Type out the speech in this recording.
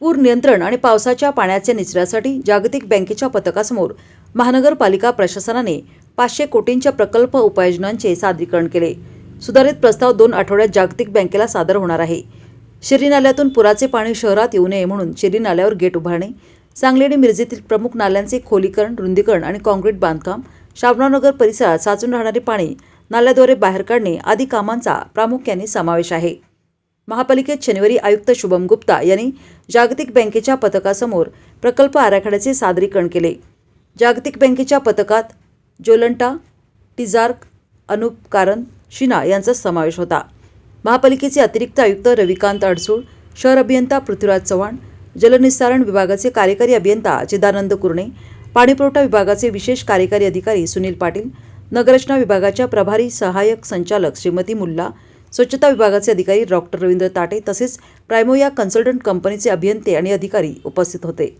पूर नियंत्रण आणि पावसाच्या पाण्याच्या निचऱ्यासाठी जागतिक बँकेच्या पथकासमोर महानगरपालिका प्रशासनाने पाचशे कोटींच्या प्रकल्प उपाययोजनांचे सादरीकरण केले. सुधारित प्रस्ताव दोन आठवड्यात जागतिक बँकेला सादर होणार आहे. शिरी नाल्यातून पुराचे पाणी शहरात येऊ नये म्हणून शिरी नाल्यावर गेट उभारणे सांगली आणि मिरजेतील प्रमुख नाल्यांचे खोलीकरण रुंदीकरण आणि काँक्रीट बांधकाम शाबनानगर परिसरात साचून राहणारे पाणी नाल्याद्वारे बाहेर काढणे आदी कामांचा प्रामुख्याने समावेश आहे. महापालिकेत शनिवारी आयुक्त शुभम गुप्ता यांनी जागतिक बँकेच्या पथकासमोर प्रकल्प आराखड्याचे सादरीकरण केले. जागतिक बँकेच्या पथकात जोलंटा टिझार्क अनुप कारण शिना यांचा समावेश होता. महापालिकेचे अतिरिक्त आयुक्त रविकांत अडसूळ शहर अभियंता पृथ्वीराज चव्हाण जलनिस्सारण विभागाचे कार्यकारी अभियंता चिदानंद कुर्णे पाणीपुरवठा विभागाचे विशेष कार्यकारी अधिकारी सुनील पाटील नगररचना विभागाच्या प्रभारी सहाय्यक संचालक श्रीमती मुल्ला स्वच्छता विभागाचे अधिकारी डॉक्टर रवींद्र ताटे तसेच प्रायमोया कन्सल्टंट कंपनीचे अभियंते आणि अधिकारी उपस्थित होते.